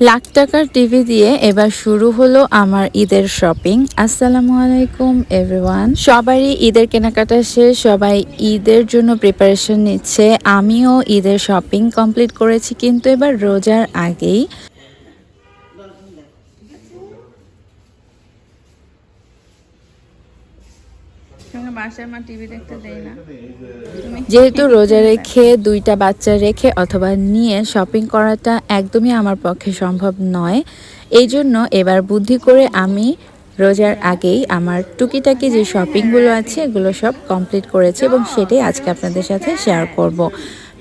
লাখ টাকার টিভি দিয়ে এবার শুরু হলো আমার ঈদের শপিং। আসসালামু আলাইকুম, এভরিওয়ান। সবারই ঈদের কেনাকাটা শেষ, সবাই ঈদের জন্য প্রিপারেশন নিচ্ছে। আমিও ঈদের শপিং কমপ্লিট করেছি কিন্তু এবার রোজার আগেই। যেহেতু রোজা রেখে, দুইটা বাচ্চা রেখে অথবা নিয়ে শপিং করাটা একদমই আমার পক্ষে সম্ভব নয়। এই জন্য এবার বুদ্ধি করে আমি রোজার আগেই আমার টুকিটাকি যে শপিংগুলো আছে, এগুলো সব কমপ্লিট করেছি এবং সেটাই আজকে আপনাদের সাথে শেয়ার করব।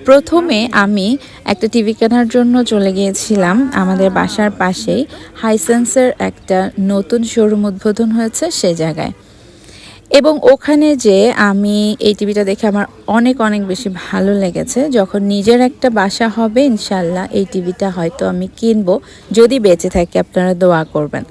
প্রথমে আমি একটা টিভি কেনার জন্য চলে গিয়েছিলাম। আমাদের বাসার পাশেই হাইসেন্সের একটা নতুন শোরুম উদ্বোধন হয়েছে সে জায়গায়। এবং ওখানে যে আমি এই টিভিটা দেখে আমার অনেক অনেক বেশি ভালো লেগেছে। যখন নিজের একটা বাসা হবে ইনশাল্লাহ এই টিভিটা হয়তো আমি কিনবো। যদি বেঁচে থাকি, আপনারা দোয়া করবেন।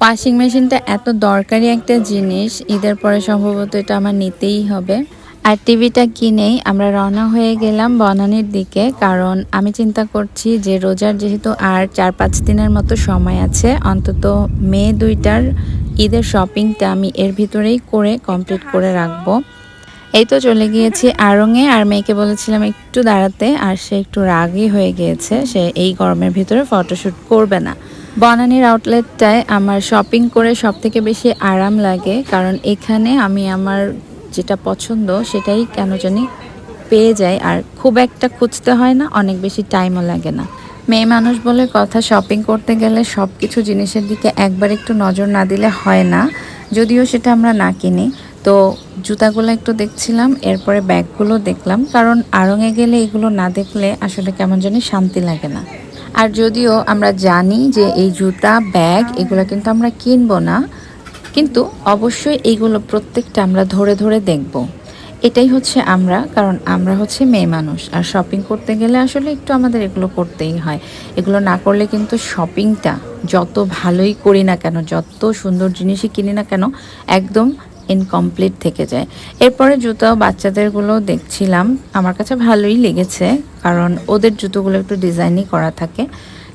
ওয়াশিং মেশিনটা এত দরকারি একটা জিনিস, ঈদের পরে সম্ভবত এটা আমার নিতেই হবে। আর টিভিটা কিনেই আমরা রওনা হয়ে গেলাম বনানির দিকে, কারণ আমি চিন্তা করছি যে রোজার যেহেতু আর চার পাঁচ দিনের মতো সময় আছে, অন্তত মে দুইটার ঈদের শপিংটা আমি এর ভিতরেই করে কমপ্লিট করে রাখব। এই তো চলে গিয়েছি আরঙে আর মেয়েকে বলেছিলাম একটু দাঁড়াতে, আর সে একটু রাগই হয়ে গিয়েছে। সে এই গরমের ভিতরে ফটোশ্যুট করবে না। বনানীর আউটলেটটায় আমার শপিং করে সব থেকে বেশি আরাম লাগে, কারণ এখানে আমি আমার যেটা পছন্দ সেটাই কেন জানি পেয়ে যাই, আর খুব একটা খুঁজতে হয় না, অনেক বেশি টাইমও লাগে না। মেয়ে মানুষ বলে কথা শপিং করতে গেলে সব কিছু জিনিসের দিকে একবার একটু নজর না দিলে হয় না। যদিও সেটা আমরা না কিনি। তো জুতাগুলো একটু দেখছিলাম, এরপরে ব্যাগগুলো দেখলাম। কারণ আড়ঙে গেলে এগুলো না দেখলে আসলে কেমন জানি শান্তি লাগে না। আর যদিও আমরা জানি যে এই জুতা, ব্যাগ, এগুলো কিন্তু আমরা কিনবো না, কিন্তু অবশ্যই এইগুলো প্রত্যেকটা আমরা ধরে ধরে দেখব। এটাই হচ্ছে আমরা, কারণ আমরা হচ্ছে মেয়ে মানুষ। আর শপিং করতে গেলে আসলে একটু আমাদের এগুলো করতেই হয়। এগুলো না করলে কিন্তু শপিংটা যত ভালোই করি না কেন, যত সুন্দর জিনিসই কিনি না কেন, একদম ইনকমপ্লিট থেকে যায়। এরপরে জুতো বাচ্চাদেরগুলো দেখছিলাম। আমার কাছে ভালোই লেগেছে, কারণ ওদের জুতোগুলো একটু ডিজাইনই করা থাকে।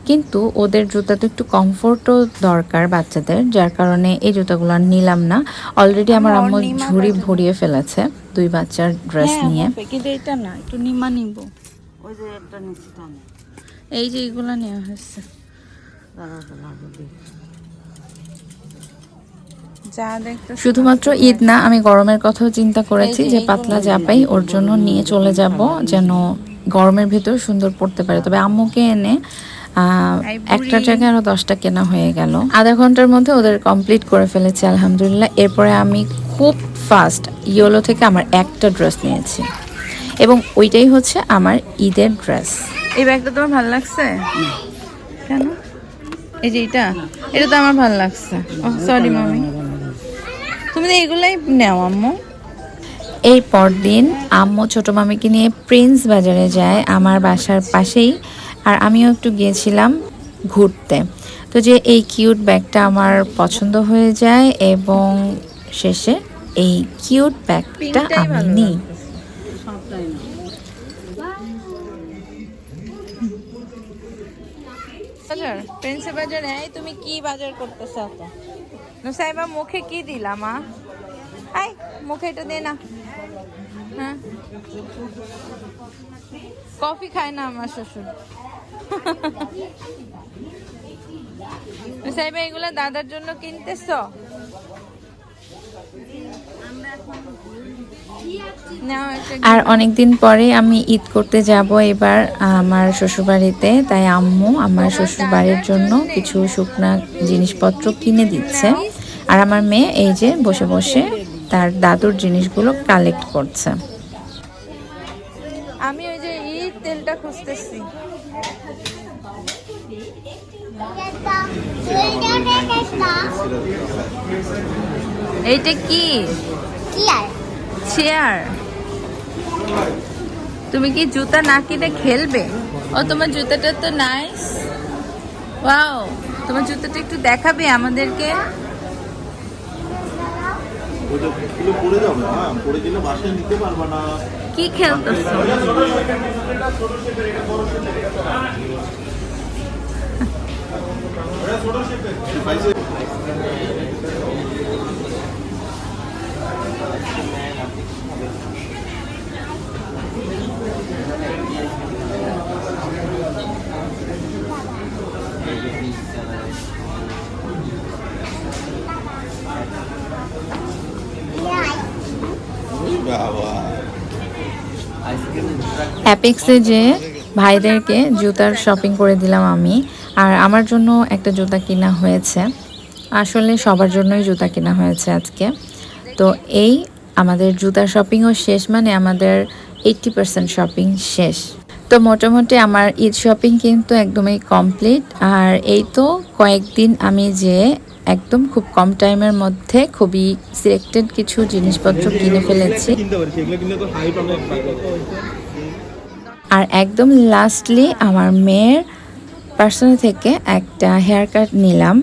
কিন্তু ওদের জুতা তো একটু কমফোর্টও দরকার বাচ্চাদের যার কারণে এই জুতাগুলো আর নিলাম না। অলরেডি আমার আম্মু ঝুড়ি ভরিয়ে ফেলেছে দুই বাচ্চার ড্রেস নিয়ে। কিন্তু এটা না একটু নিমা নিব। ওই যে একটা নিচে টানে। এই যে এগুলো নেওয়া হয়েছে। শুধুমাত্র ঈদ না আমি গরমের কথাও চিন্তা করেছি যে পাতলা জাপাই ওর জন্য নিয়ে চলে যাব যেন গরমের ভিতর সুন্দর পড়তে পারে। তবে আম্মুকে এনে আহ, একটার জায়গায় আরও দশটা কেনা হয়ে গেল। আধা ঘণ্টার মধ্যে ওদের কমপ্লিট করে ফেলেছি আলহামদুলিল্লাহ। এরপরে আমি খুব ফাস্ট ইয়োলো থেকে আমার একটা ড্রেস নিয়েছি। এবং ওইটাই হচ্ছে আমার ঈদের ড্রেস এই ব্যাগটা তোমার ভালো লাগছে? কেন? এই যে এটা এটা তো আমার ভালো লাগছে। ও সরি মামি। তুমি তো এগুলাই নেও আম্মু। এই পরদিন আম্মু ছোট মামিকে নিয়ে প্রিন্স বাজারে যায় আমার বাসার পাশেই। আর আমিও একটু গিয়েছিলাম ঘুরতে। তো যে এই কিউট ব্যাগটা আমার পছন্দ হয়ে যায় এবং শেষে এই কিউট ব্যাগটা আমি নিই। বাজার? প্রিন্সে বাজার? তুমি কি বাজার করতেছো? নুসাইবা মুখে কি দিলা মা? আই মুখে এটা দে না। হ্যাঁ। কফি খায় না আমার শ্বশুর। নুসাইবা এগুলা দাদার জন্য কিনতেছো? আর অনেকদিন পরে আমি ঈদ করতে যাব এবার আমার শ্বশুরবাড়িতে, তাই আম্মু আমার শ্বশুরবাড়ির জন্য কিছু শুকনা জিনিসপত্র কিনে দিচ্ছে। আর আমার মেয়ে এই যে বসে বসে তার দাদুর জিনিসগুলো কালেক্ট করছে। আমি ওই যে ই তেলটা খুঁজতেছি। এইটা কি? চেয়ার তুমি কি জুতা না কিনে খেলবে? ও তোমার জুতাটা তো নাইস ওয়াও তোমার জুতাটা একটু দেখাবে আমাদেরকে? ওটা এগুলো পড়ে যাবে না পড়ে গেলে বাসায় নিতে পারবা না। কি খেলতেছো বাবা অ্যাপেক্সে যে ভাইদেরকে জুতার শপিং করে দিলাম আমি, আর আমার জন্য একটা জুতা কিনা হয়েছে। আসলে সবার জন্যই জুতা কেনা হয়েছে আজকে। তো এই আমাদের জুতার শপিংও শেষ মানে আমাদের এইট্টি পার্সেন্ট শপিং শেষ। তো মোটামুটি আমার ঈদ শপিং কিন্তু একদমই কমপ্লিট আর এই তো কয়েকদিন আমি যে একদম খুব কম টাইমের মধ্যে খুবই সিলেক্টেড কিছু জিনিসপত্র কিনে ফেলেছি। আর একদম লাস্টলি আমার মেয়ের পার্সোনাল থেকে একটা হেয়ার কাট নিলাম।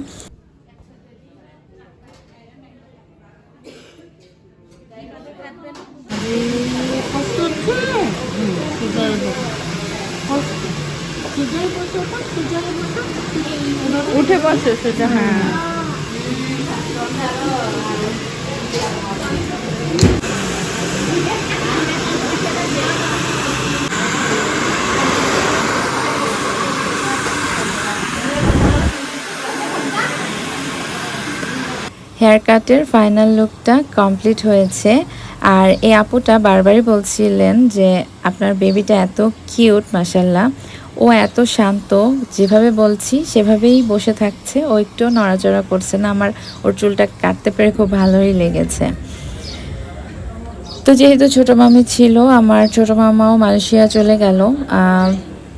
উঠে বসে সেটা হ্যাঁ। হেয়ার কাটের ফাইনাল লুকটা কমপ্লিট হয়েছে। আর এই আপুটা বারবারই বলছিলেন যে, আপনার বেবিটা এত কিউট মাসাল্লাহ ও এত শান্ত, যেভাবে বলছি সেভাবেই বসে থাকছে। ও একটু নড়াচড়া করছে না, আমার ওর চুলটা কাটতে পেরে খুব ভালোই লেগেছে। তো যেহেতু ছোট মামি ছিল, আমার ছোট মামাও মালয়েশিয়া চলে গেল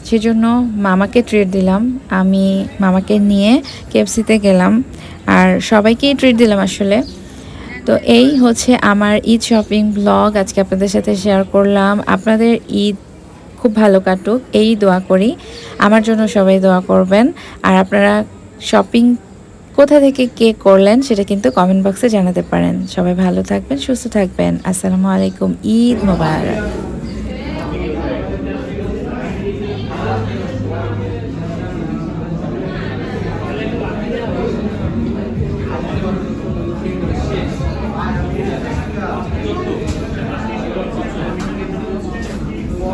সেজন্য মামাকে ট্রিট দিলাম। আমি মামাকে নিয়ে কেএফসিতে গেলাম, আর সবাইকেই ট্রিট দিলাম আসলে। তো এই হচ্ছে আমার ঈদ শপিং ব্লগ আজকে আপনাদের সাথে শেয়ার করলাম। আপনাদের ঈদ খুব ভালো কাটুক, এই দোয়া করি। আমার জন্য সবাই দোয়া করবেন। আর আপনারা শপিং কোথা থেকে কে করলেন সেটা কিন্তু কমেন্ট বক্সে জানাতে পারেন। সবাই ভালো থাকবেন, সুস্থ থাকবেন। আসসালামু আলাইকুম, ঈদ মোবারক।